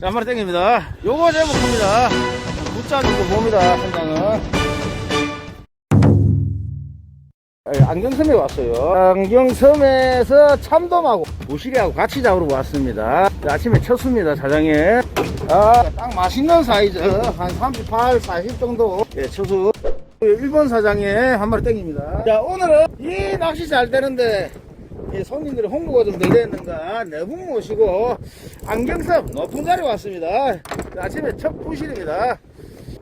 자, 한 마리 땡깁니다. 요거 제목 큽니다. 붙자 정도 봅니다, 현장은. 아, 안경섬에 왔어요. 안경섬에서 참돔하고 무시리하고 같이 잡으러 왔습니다. 자, 아침에 쳤습니다, 사장에. 아, 딱 맛있는 사이즈. 한 38, 40 정도. 예, 쳐수. 일본 사장에 한 마리 땡깁니다. 자, 오늘은 이 낚시 잘 되는데, 이 손님들이 홍보가 좀 덜 됐는가, 네분 모시고, 안경섬 높은 자리 왔습니다. 자, 아침에 첫 부실입니다.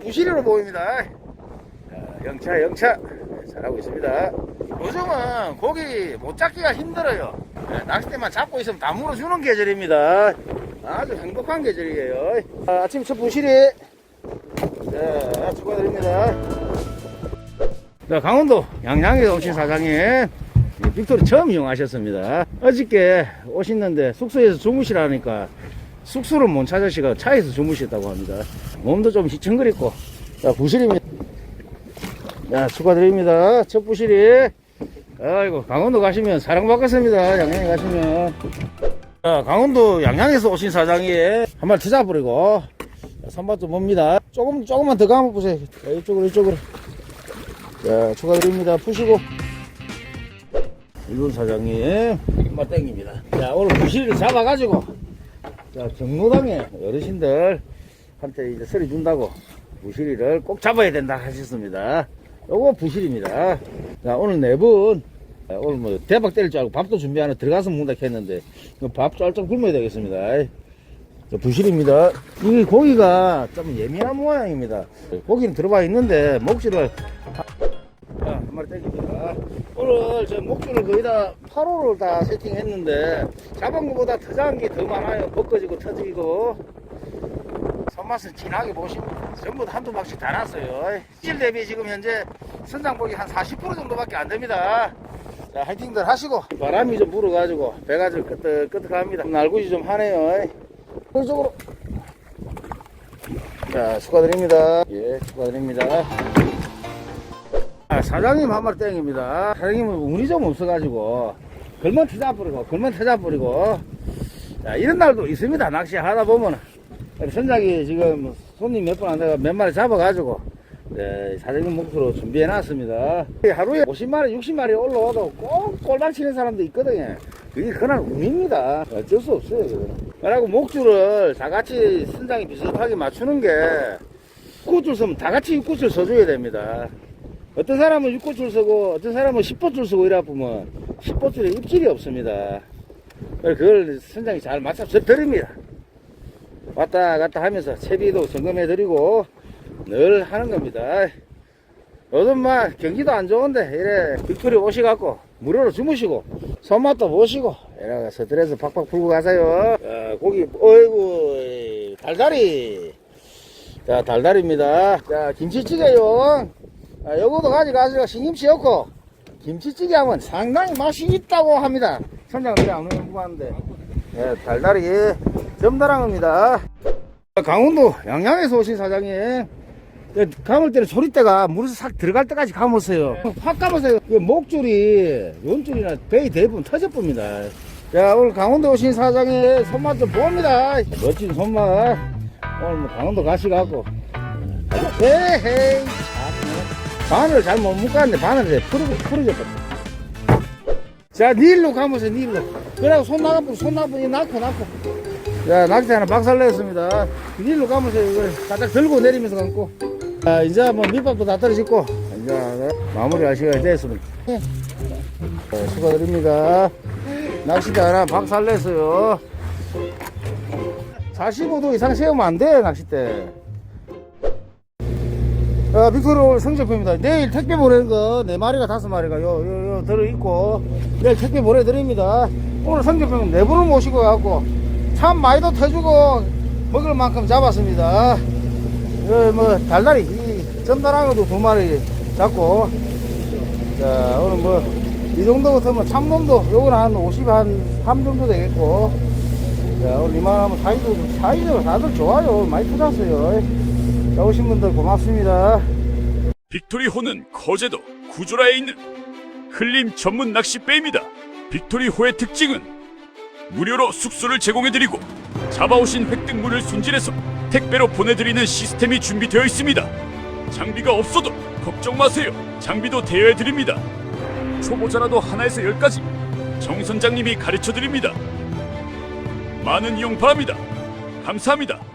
부실으로 보입니다. 자, 영차, 영차. 네, 잘하고 있습니다. 요즘은 고기 못 잡기가 힘들어요. 네, 낚싯대만 잡고 있으면 다 물어주는 계절입니다. 아주 행복한 계절이에요. 아, 아침 첫 부실이. 자, 축하드립니다. 자, 강원도 양양에 오신 사장님. 이 빅토리 처음 이용하셨습니다. 어저께 오셨는데 숙소에서 주무시라니까 숙소를 못 찾으시고 차에서 주무셨다고 합니다. 몸도 좀 희청거렸고. 자, 부실입니다. 자, 축하드립니다. 첫 부실이. 아이고, 강원도 가시면 사랑받겠습니다. 양양에 가시면. 자, 강원도 양양에서 오신 사장이 한 마리 찾아버리고 좀 봅니다. 조금, 조금만 더 감아보세요. 자, 이쪽으로, 이쪽으로. 자, 축하드립니다. 푸시고. 일본 사장님, 한마 땡깁니다. 자, 오늘 부실을 잡아가지고, 자, 경로당에 어르신들 한테 이제 서리 준다고 부실이를 꼭 잡아야 된다 하셨습니다. 요거 부실입니다. 자, 오늘 네 분, 자, 오늘 뭐 대박 때릴 줄 알고 밥도 준비 안 하고 들어가서 먹는다 했는데, 이거 밥 쩔쩔 굶어야 되겠습니다. 자, 부실입니다. 이 고기가 좀 예민한 모양입니다. 고기는 들어가 있는데, 목줄을 자, 한 마리 땡깁니다. 오늘 저 목줄을 거의 다 8호를 다 세팅했는데 잡은 것보다 터장한 게 더 많아요. 벗겨지고 터지고. 손맛은 진하게 보시면 전부 다 한두 박씩 다 났어요. 질 대비 지금 현재 선장복이 한 40% 정도밖에 안 됩니다. 자, 화이팅들 하시고 바람이 좀 불어가지고 배가 좀 끄떡끄떡합니다. 날구지 좀 하네요. 이쪽으로. 자, 축하드립니다. 예, 축하드립니다. 아, 사장님 한 마리 땡깁니다. 사장님은 운이 좀 없어가지고, 걸만 터져버리고, 걸만 터져버리고, 자, 이런 날도 있습니다. 낚시 하다 보면. 선장이 지금 손님 몇번안 돼가 몇 마리 잡아가지고, 네, 사장님 목표로 준비해놨습니다. 하루에 50마리, 60마리 올라와도 꼭 꼴박 치는 사람도 있거든요. 그게 그날 운입니다. 어쩔 수 없어요, 그거는. 그래고 목줄을 다 같이 선장이 비슷하게 맞추는 게, 꽃줄 서면 다 같이 꽃을 서줘야 됩니다. 어떤 사람은 6고줄 쓰고 어떤 사람은 10보줄 쓰고 이래 보면 10보줄에 입질이 없습니다. 그걸 선장이 잘 맞춰서 드립니다. 왔다 갔다 하면서 채비도 점검해 드리고 늘 하는 겁니다. 요즘만 경기도 안 좋은데 이래 빅토리 오시갖고 무료로 주무시고 손맛도 보시고 이래 스트레스 팍팍 풀고 가세요. 자, 고기 어이구 달달이 자 달달입니다. 자 김치찌개요. 아, 요거도 가져가시고 신김치 넣고 김치찌개 하면 상당히 맛이 있다고 합니다. 그래 안 궁금한데 예, 달달이 점다랑입니다. 강원도 양양에서 오신 사장님 예, 감을 때는 조리대가 물에서 싹 들어갈 때까지 감으세요. 확 감으세요. 그 목줄이 연줄이나 배이 대부분 터져봅니다. 자 오늘 강원도 오신 사장의 손맛 좀 봅니다. 멋진 손맛. 오늘 뭐 강원도 가시갖고 에헤이 참. 바늘 잘못 묶었는데 바늘이 풀어, 풀어졌거든. 자, 닐로 가면서 닐로. 그래고 손 나가면, 손 나가면 이 낳고, 낳고. 자, 낙지 하나 박살 냈습니다. 닐로 가면서 이걸 살짝 들고 내리면서 감고. 자, 이제 뭐 밑밥도 다 떨어졌고, 이제 마무리 할 시간이 됐습니다. 자, 축하드립니다. 낚싯대 하나 박살 냈어요. 45도 이상 세우면 안 돼, 낚싯대. 어, 빅토르 성적표입니다. 내일 택배 보내는 거, 네 마리가 다섯 마리가 요, 요, 요 들어있고, 내일 택배 보내드립니다. 오늘 성적표는 네 분을 모시고 가고, 참 많이도 터주고, 먹을 만큼 잡았습니다. 어, 뭐, 달달이, 이, 전달하고도 두 마리 잡고, 자, 오늘 뭐, 이 정도 같으면 참놈도, 요건 한 50, 한 3 정도 되겠고, 자, 오늘 이만하면 사이즈, 사이즈가 다들 좋아요. 많이 터졌어요. 자, 오신 분들 고맙습니다. 빅토리 호는 거제도 구조라에 있는 흘림 전문 낚싯배입니다. 빅토리 호의 특징은 무료로 숙소를 제공해드리고 잡아오신 획득물을 손질해서 택배로 보내드리는 시스템이 준비되어 있습니다. 장비가 없어도 걱정 마세요. 장비도 대여해드립니다. 초보자라도 하나에서 열까지 정 선장님이 가르쳐드립니다. 많은 이용 바랍니다. 감사합니다.